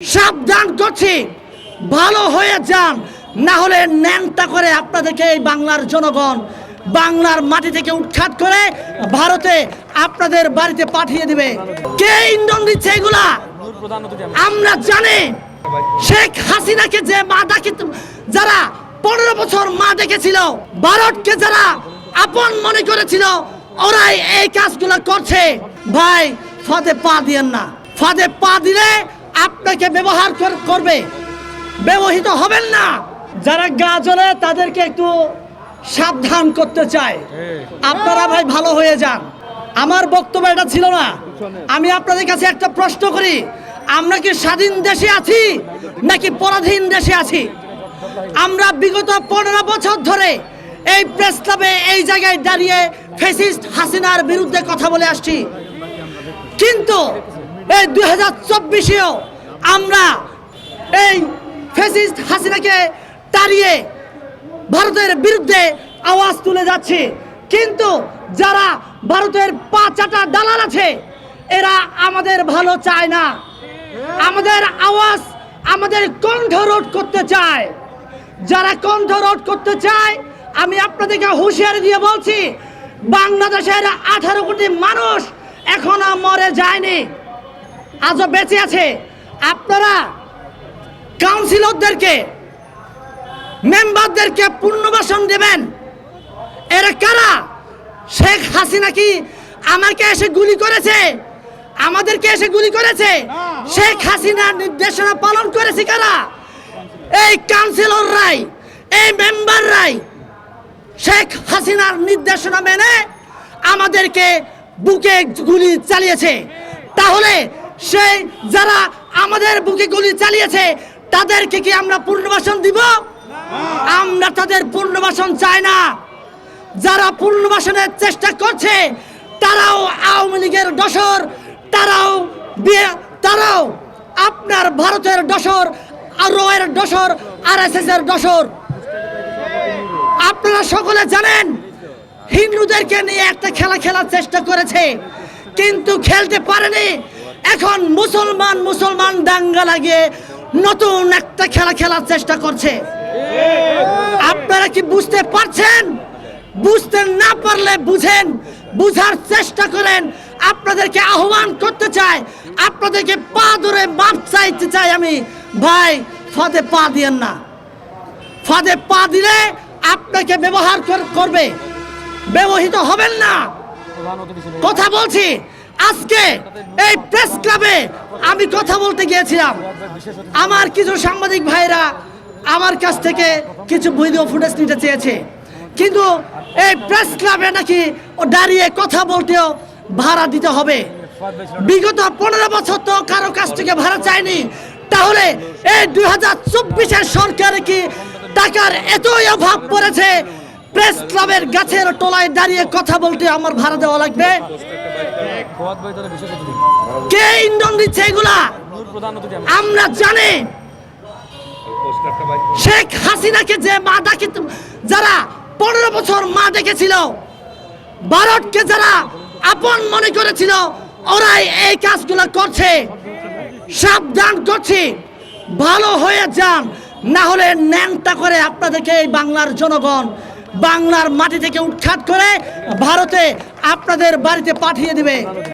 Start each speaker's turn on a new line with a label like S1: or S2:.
S1: সাবধান করছি। ভালো হয়ে যান, না হলে ন্যাংটা করে আপনাদেরকে এই বাংলার জনগণ, বাংলার মাটি থেকে উৎখাত করে ভারতে আপনাদের বাড়িতে পাঠিয়ে দিবে। কে ইন্ধন দিচ্ছে এগুলা? আমরা জানি। শেখ হাসিনাকে যে মা ডাকি, যারা পনেরো বছর মা ডেকেছিল, ভারতকে যারা আপন মনে করেছিল, ওরাই এই কাজগুলো করছে। ভাই, ফাঁদে পা দিয়েন না। ফাঁদে পা দিলে আপনাকে ব্যবহার করবে। ব্যবহৃত হবেন না। যারা গা জ্বলে তাদেরকে একটু সাবধান করতে চায় আপনারা ভাই ভালো হয়ে যান। আমার বক্তব্য এটা ছিল না। আমি আপনাদের কাছে একটা প্রশ্ন করি। আমরা কি স্বাধীন দেশে আছি, নাকি পরাধীন দেশে আছি? আমরা বিগত পনেরো বছর ধরে এই প্রেস ক্লাবে, এই জায়গায় দাঁড়িয়ে ফেসিস্ট হাসিনার বিরুদ্ধে কথা বলে আসছি। কিন্তু এই দুই হাজার চব্বিশেও আমরা এই ফেসিস্ট হাসিনাকে তাড়িয়ে ভারতের বিরুদ্ধে আওয়াজ তুলে যাচ্ছে। কিন্তু যারা ভারতের পাঁচাটা দালাল আছে, এরা আমাদের ভালো চায় না। আমাদের আওয়াজ আমাদের কণ্ঠ রোধ করতে চায়। যারা কণ্ঠ রোধ করতে চায়, আমি আপনাদেরকে হুঁশিয়ারি দিয়ে বলছি, বাংলাদেশের আঠারো কোটি মানুষ এখনও মরে যায়নি। আজও বেঁচে আছে। আপনারা কাউন্সিলরদেরকে মেম্বারদেরকে পুনর্বাসন দেবেন। এরা কারা? শেখ হাসিনা কি আমাকে এসে গুলি করেছে? আমাদেরকে এসে গুলি করেছে? শেখ হাসিনার নির্দেশনা পালন করেছে কারা? এই কাউন্সিলররাই এই মেম্বাররাই শেখ হাসিনার নির্দেশনা মেনে আমাদেরকে বুকে গুলি চালিয়েছে। তাহলে সেই যারা আমাদের বুকে গুলি চালিয়েছে, তাদেরকে কি আমরা পুনর্বাসন দিব? আমরা তাদের পুনর্বাসন চাই না। যারা পুনর্বাসনের চেষ্টা করছে, তারাও আওয়ামী লীগের দশর তারাও তারাও আপনার ভারতের আর রয়ের দশর আর এস এর দশর আপনারা সকলে জানেন, হিন্দুদেরকে নিয়ে একটা খেলা খেলার চেষ্টা করেছে, কিন্তু খেলতে পারেনি। এখন মুসলমান মুসলমান দাঙ্গা লাগিয়ে নতুন একটা খেলা খেলার চেষ্টা করছে। আপনারা কি বুঝতে পারছেন? বুঝতে না পারলে বুঝেন বুঝার চেষ্টা করেন। আপনাদেরকে আহ্বান করতে চাই আপনাদেরকে পা ধরে মাপ চাইতে চাই আমি। ভাই ফাঁদে পা দিয়েন না। ফাঁদে পা দিলে আপনাকে ব্যবহার কর- করবে। ব্যবহৃত হবেন না। কথা বলছি। আজকে এই প্রেস ক্লাবে আমি কথা বলতে গিয়েছিলাম। আমার কিছু সাংবাদিক ভাইরা আমার কাছ থেকে কিছু ভিডিও ফুটেজ নিতে চেয়েছে। কিন্তু এই প্রেস ক্লাবে নাকি ও দাঁড়িয়ে কথা বলতেও ভাড়া দিতে হবে। বিগত পনেরো বছর তো কারও কাছ থেকে ভাড়া চায়নি। তাহলে এই দুই হাজার চব্বিশের সরকারে কি টাকার এতই অভাব পড়েছে? প্রেস ক্লাবের গাছের তলায় দাঁড়িয়ে কথা বলতে আমার ভাড়া দেওয়া লাগবে? কে ইন্ধন দিচ্ছে এগুলা? আমরা জানি। শেখ হাসিনাকে যে মা ডাকি যারা পনেরো বছর মা ডেকেছিল ভারতকে যারা আপন মনে করেছিল, ওরাই এই কাজগুলো করছে। সাবধান করছি। ভালো হয়ে যান। না হলে ন্যাংটা করে আপনাদেরকে এই বাংলার জনগণ বাংলার মাটি থেকে উৎখাত করে ভারতে আপনাদের বাড়িতে পাঠিয়ে দিবে।